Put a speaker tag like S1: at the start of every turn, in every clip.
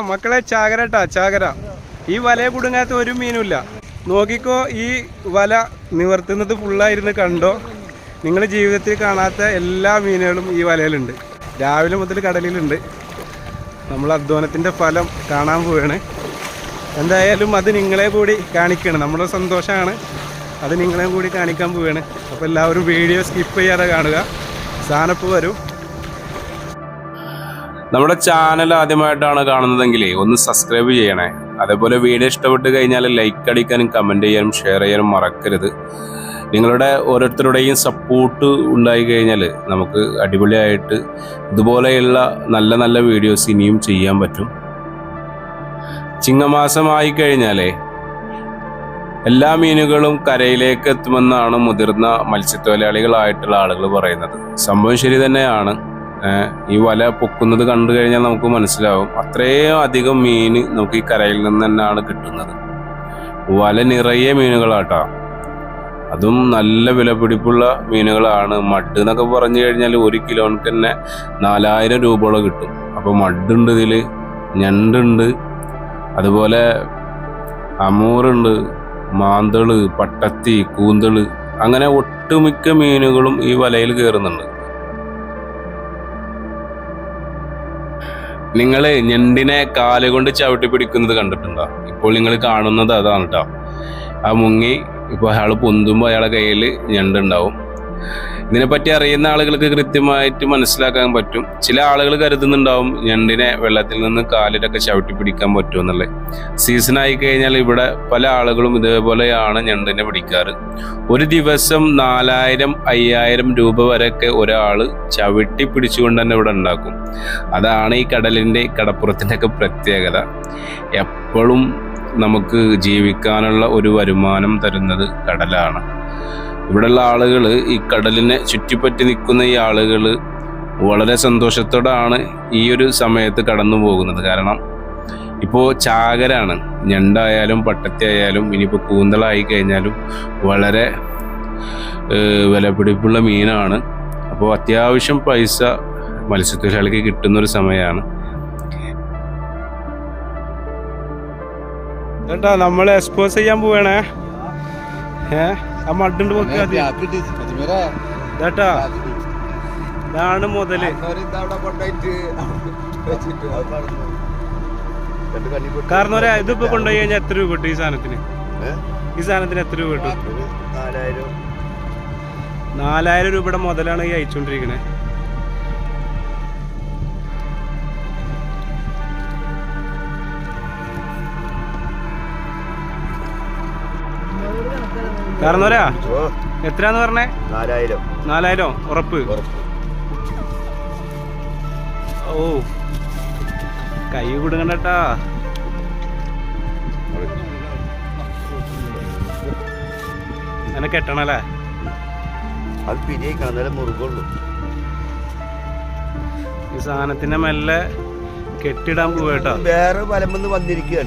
S1: മക്കളെ ചാകരട്ടാ ചാകര. ഈ വലയെ കുടുങ്ങാത്ത ഒരു മീനുമില്ല. നോക്കിക്കോ ഈ വല നിവർത്തുന്നത് ഫുള്ളായിരുന്ന് കണ്ടോ? നിങ്ങൾ ജീവിതത്തിൽ കാണാത്ത എല്ലാ മീനുകളും ഈ വലയിലുണ്ട്. രാവിലെ മുതൽ കടലിലുണ്ട്. നമ്മൾ അധ്വാനത്തിന്റെ ഫലം കാണാൻ പോവുകയാണ് എന്തായാലും അത് നിങ്ങളെ കൂടി കാണിക്കണം. നമ്മുടെ സന്തോഷമാണ്. അത് നിങ്ങളെ കൂടി കാണിക്കാൻ പോവുകയാണ് അപ്പോൾ എല്ലാവരും വീഡിയോ സ്കിപ്പ് ചെയ്യാതെ കാണുക. സാധനപ്പ് വരും.
S2: നമ്മുടെ ചാനൽ ആദ്യമായിട്ടാണ് കാണുന്നതെങ്കിൽ ഒന്ന് സബ്സ്ക്രൈബ് ചെയ്യണേ. അതേപോലെ വീഡിയോ ഇഷ്ടപ്പെട്ട് കഴിഞ്ഞാൽ ലൈക്ക് അടിക്കാനും കമന്റ് ചെയ്യാനും ഷെയർ ചെയ്യാനും മറക്കരുത്. നിങ്ങളുടെ ഓരോരുത്തരുടെയും സപ്പോർട്ട് ഉണ്ടായി കഴിഞ്ഞാൽ നമുക്ക് അടിപൊളിയായിട്ട് ഇതുപോലെയുള്ള നല്ല നല്ല വീഡിയോസ് ഇനിയും ചെയ്യാൻ പറ്റും. ചിങ്ങമാസമായി കഴിഞ്ഞാലേ എല്ലാ മീനുകളും കരയിലേക്ക് എത്തുമെന്നാണ് മുതിർന്ന മത്സ്യത്തൊഴിലാളികളായിട്ടുള്ള ആളുകൾ പറയുന്നത്. സംഭവം ശരി തന്നെയാണ്. ഈ വല പൊക്കുന്നത് കണ്ടു കഴിഞ്ഞാൽ നമുക്ക് മനസ്സിലാവും. അത്രയും അധികം മീൻ നമുക്ക് ഈ കരയിൽ നിന്ന് തന്നെയാണ് കിട്ടുന്നത്. വല നിറയെ മീനുകളാട്ടോ. അതും നല്ല വിലപിടിപ്പുള്ള മീനുകളാണ്. മഡ് എന്നൊക്കെ പറഞ്ഞു കഴിഞ്ഞാൽ ഒരു കിലോക്ക് തന്നെ നാലായിരം രൂപയോളം കിട്ടും. അപ്പോൾ മഡുണ്ട് ഇതിൽ ഞണ്ടുണ്ട് അതുപോലെ അമൂറുണ്ട് മാന്തൾ പട്ടത്തി കൂന്തൾ അങ്ങനെ ഒട്ടുമിക്ക മീനുകളും ഈ വലയിൽ കയറുന്നുണ്ട്. നിങ്ങൾ ഞണ്ടിനെ കാലുകൊണ്ട് ചവിട്ടി പിടിക്കുന്നത് കണ്ടിട്ടുണ്ടോ? ഇപ്പോൾ നിങ്ങൾ കാണുന്നത് അതാണ് കേട്ടോ ആ മുങ്ങി ഇപ്പോൾ അയാൾ പൊന്തുമ്പോൾ അയാളെ കയ്യിൽ ഞണ്ടുണ്ടാവും. ഇതിനെപ്പറ്റി അറിയുന്ന ആളുകൾക്ക് കൃത്യമായിട്ട് മനസ്സിലാക്കാൻ പറ്റും. ചില ആളുകൾ കരുതുന്നുണ്ടാവും ഞണ്ടിനെ വെള്ളത്തിൽ നിന്ന് കാലിലൊക്കെ ചവിട്ടി പിടിക്കാൻ പറ്റുമെന്നുള്ളത് ആയി കഴിഞ്ഞാൽ ഇവിടെ പല ആളുകളും ഇതേപോലെയാണ് ഞണ്ടിനെ പിടിക്കാറ്. ഒരു ദിവസം നാലായിരം അയ്യായിരം രൂപ വരെയൊക്കെ ഒരാൾ ചവിട്ടി പിടിച്ചുകൊണ്ട് തന്നെ ഇവിടെ ഉണ്ടാക്കും. അതാണ് ഈ കടലിന്റെ കടപ്പുറത്തിന്റെ ഒക്കെ പ്രത്യേകത. എപ്പോഴും നമുക്ക് ജീവിക്കാനുള്ള ഒരു വരുമാനം തരുന്നത് കടലാണ്. ഇവിടെയുള്ള ആളുകൾ ഈ കടലിനെ ചുറ്റിപ്പറ്റി നിൽക്കുന്ന ഈ ആളുകൾ വളരെ സന്തോഷത്തോടാണ് ഈ ഒരു സമയത്ത് കടന്നു പോകുന്നത്. കാരണം ഇപ്പോൾ ചാകരാണ്. ഞണ്ടായാലും പട്ടത്തി ആയാലും ഇനിയിപ്പോൾ കൂന്തളായി കഴിഞ്ഞാലും വളരെ ഏഹ്, വിലപിടിപ്പുള്ള മീനാണ്. അപ്പോൾ അത്യാവശ്യം പൈസ മത്സ്യത്തൊഴിലാളിക്ക് കിട്ടുന്നൊരു സമയമാണ്
S1: കേട്ടോ നമ്മൾ എക്സ്പോസ് ചെയ്യാൻ പോവേണേ? ഏ? ആ മഡുണ്ട് പൊക്കാ കേട്ടാ ഇതാണ് മുതൽ. കാരണം ഒരാ ഇതിപ്പോ കൊണ്ടുപോയി കഴിഞ്ഞാൽ എത്ര രൂപ കിട്ടും ഈ സാധനത്തിന്? ഈ സാധനത്തിന് എത്ര രൂപ കിട്ടും? നാലായിരം. രൂപയുടെ മുതലാണ് ഈ അയച്ചുകൊണ്ടിരിക്കണേ കാരണം ഒരാ എത്രയാന്ന് പറഞ്ഞേ?
S3: നാലായിരം.
S1: നാലായിരം ഉറപ്പ്. ഓ. കൈ കൊടുക്കണ്ടട്ടാ അങ്ങനെ കെട്ടണല്ലേ?
S3: അത് പിരിയിക്കണം എന്നാലേ മുറുകുള്ളൂ.
S1: ഈ സാധനത്തിന്റെ മെല്ലെ കെട്ടിടാൻ പോവേട്ടോ
S3: വേറെ വലമെന്ന് വന്നിരിക്കുക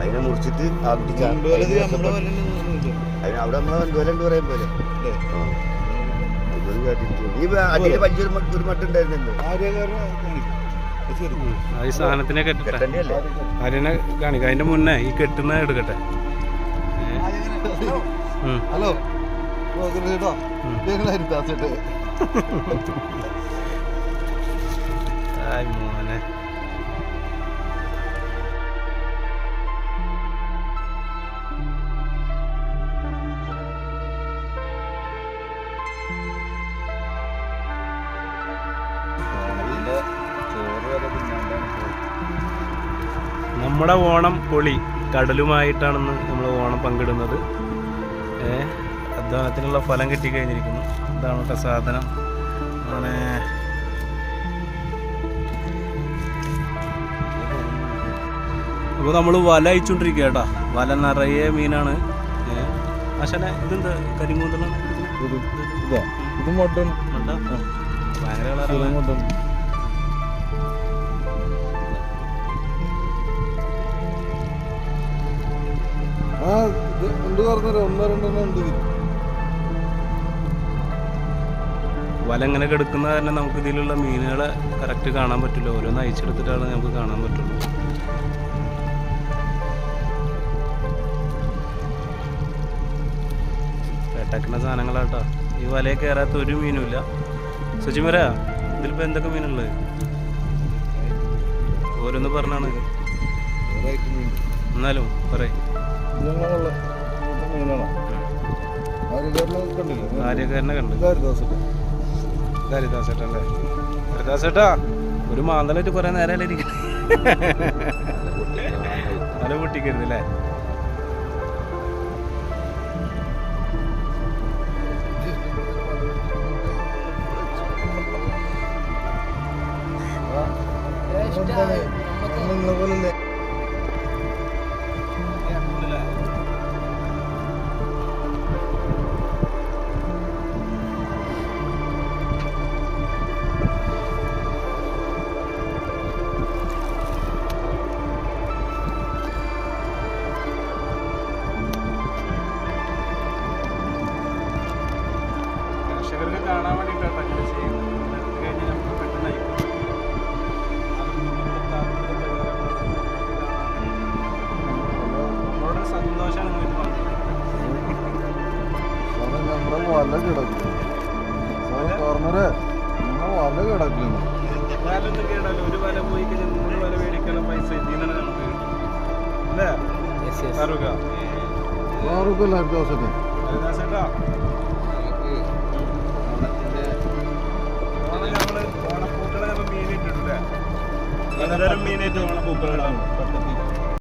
S3: അതിനെ മുറിച്ചിട്ട്. അതിന് അവിടെ നമ്മളെ വൻകോലുണ്ട് പറയാൻ പോലെ. ഈ ഒരു മട്ട ഉണ്ടായിരുന്നല്ലോ
S1: ഈ സാധനത്തിനെ കെട്ടട്ടെ.
S3: കെട്ടണ്ടല്ലേ
S1: അതിനെ കാണിക്കാം. അതിന്റെ മുന്നേ ഈ കെട്ടുന്ന എടുക്കട്ടെ.
S4: ഹലോ.
S1: മോനെ. നമ്മുടെ ഓണം പൊളി കടലുമായിട്ടാണെന്ന് നമ്മൾ ഓണം പങ്കിടുന്നത്. അധ്വാനത്തിനുള്ള ഫലം കിട്ടിക്കഴിഞ്ഞിരിക്കുന്നു. ഇതാണ് കേട്ടോ സാധനം. അങ്ങനെ അപ്പോൾ നമ്മൾ വല അയച്ചുകൊണ്ടിരിക്കുക കേട്ടോ. വല നിറയെ മീനാണ്. അശനെ ഇതെന്താ? കരിമൂന്തലാണ്
S4: ഇത് മൊട്ടൺ
S1: ഭയങ്കര കളറാണ്.
S4: ആ ഉണ്ട് പറഞ്ഞല്ലോ ഒന്നോ രണ്ടെണ്ണം ഉണ്ട് ഇതിൽ.
S1: വല ഇങ്ങനെ കിടക്കുന്ന കാരണം നമുക്ക് ഇതിലുള്ള മീനുകളെ കറക്റ്റ് കാണാൻ പറ്റില്ല. ഓരോന്ന് അയച്ചെടുത്തിട്ടാണ് നമുക്ക് കാണാൻ പറ്റുള്ളൂ. വേട്ടാക്കുന്ന സാധനങ്ങളാട്ടോ. ഈ വലയിൽ കയറാത്ത ഒരു മീനുമില്ല സുചിമര ഇതിലിപ്പോൾ എന്തൊക്കെ മീനുള്ളത്? ഓരോന്ന് പറഞ്ഞാണ്. എന്നാലും പറയും.
S4: മീനാണ് ആര്യക്കാരനെ കണ്ടില്ലേ
S1: കണ്ട് ഹരിദാസേട്ടാ ഒരു മാന്തലായിട്ട് കുറെ നേരം തല പൊട്ടിക്കരുതല്ലേ
S4: നിങ്ങളെ പോലെ
S1: കാണാൻ വേണ്ടിയിട്ടാണ് അങ്ങനെ ചെയ്യുന്നത്. കഴിഞ്ഞാൽ നമുക്ക് പെട്ടെന്ന് അയക്കും. നമ്മളോട് സന്തോഷമാണ് ഇത് പറഞ്ഞത്
S4: വല കിടക്കും പറഞ്ഞേ നിങ്ങൾ വല കിടക്കുന്നു
S1: വലൊന്നും കേടാലോ ഒരു വല പോയി കഴിഞ്ഞാൽ നൂറ് വല മേടിക്കാനുള്ള പൈസ ഇതിനാണ് നമുക്ക് അല്ലേ? ഫാറൂഖ.
S4: ഫാറൂഖ് ഹരിദാസത്തെ
S1: ഹരിദാസേട്ടാ ഓണം നമ്മൾ ഓണപ്പൂക്കളെ മെയിനായിട്ട് മീൻ ഇട്ടിട്ടില്ലേ